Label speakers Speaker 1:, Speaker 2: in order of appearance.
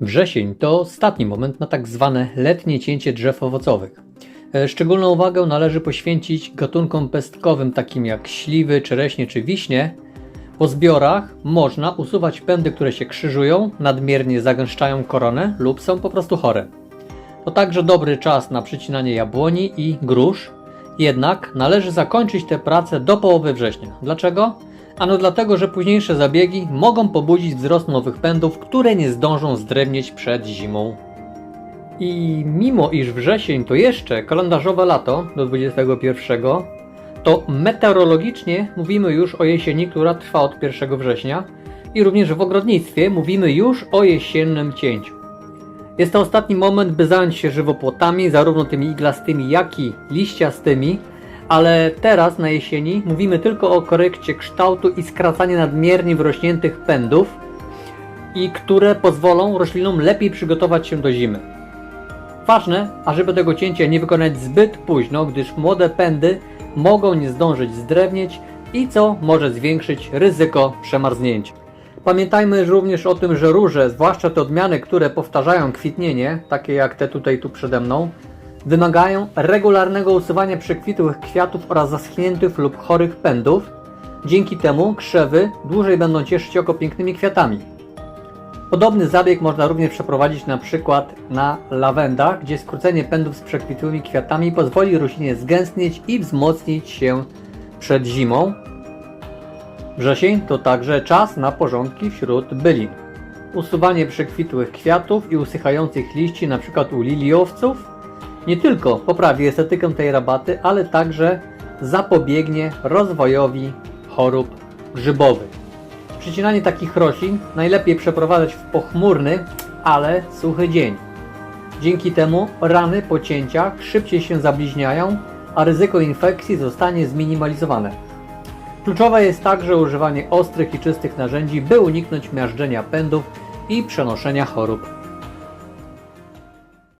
Speaker 1: Wrzesień to ostatni moment na tak zwane letnie cięcie drzew owocowych. E, Szczególną uwagę należy poświęcić gatunkom pestkowym takim jak śliwy, czereśnie czy wiśnie. Po zbiorach można usuwać pędy, które się krzyżują, nadmiernie zagęszczają koronę lub są po prostu chore. To także dobry czas na przycinanie jabłoni i grusz, jednak należy zakończyć tę pracę do połowy września. Dlaczego? Ano dlatego, że późniejsze zabiegi mogą pobudzić wzrost nowych pędów, które nie zdążą zdrewnieć przed zimą. I mimo iż wrzesień to jeszcze kalendarzowe lato do 21, to meteorologicznie mówimy już o jesieni, która trwa od 1 września i również w ogrodnictwie mówimy już o jesiennym cięciu. Jest to ostatni moment, by zająć się żywopłotami, zarówno tymi iglastymi, jak i liściastymi, ale teraz na jesieni mówimy tylko o korekcie kształtu i skracaniu nadmiernie wyrośniętych pędów, i które pozwolą roślinom lepiej przygotować się do zimy. Ważne, ażeby tego cięcia nie wykonać zbyt późno, gdyż młode pędy mogą nie zdążyć zdrewnieć i co może zwiększyć ryzyko przemarznięcia. Pamiętajmy również o tym, że róże, zwłaszcza te odmiany, które powtarzają kwitnienie, takie jak te tutaj tu przede mną, wymagają regularnego usuwania przekwitłych kwiatów oraz zaschniętych lub chorych pędów. Dzięki temu krzewy dłużej będą cieszyć oko pięknymi kwiatami. Podobny zabieg można również przeprowadzić na przykład na lawendach, gdzie skrócenie pędów z przekwitłymi kwiatami pozwoli roślinie zgęstnieć i wzmocnić się przed zimą. Wrzesień to także czas na porządki wśród bylin. Usuwanie przekwitłych kwiatów i usychających liści, np. u liliowców, nie tylko poprawi estetykę tej rabaty, ale także zapobiegnie rozwojowi chorób grzybowych. Przycinanie takich roślin najlepiej przeprowadzać w pochmurny, ale suchy dzień. Dzięki temu rany po cięciach szybciej się zabliźniają, a ryzyko infekcji zostanie zminimalizowane. Kluczowe jest także używanie ostrych i czystych narzędzi, by uniknąć miażdżenia pędów i przenoszenia chorób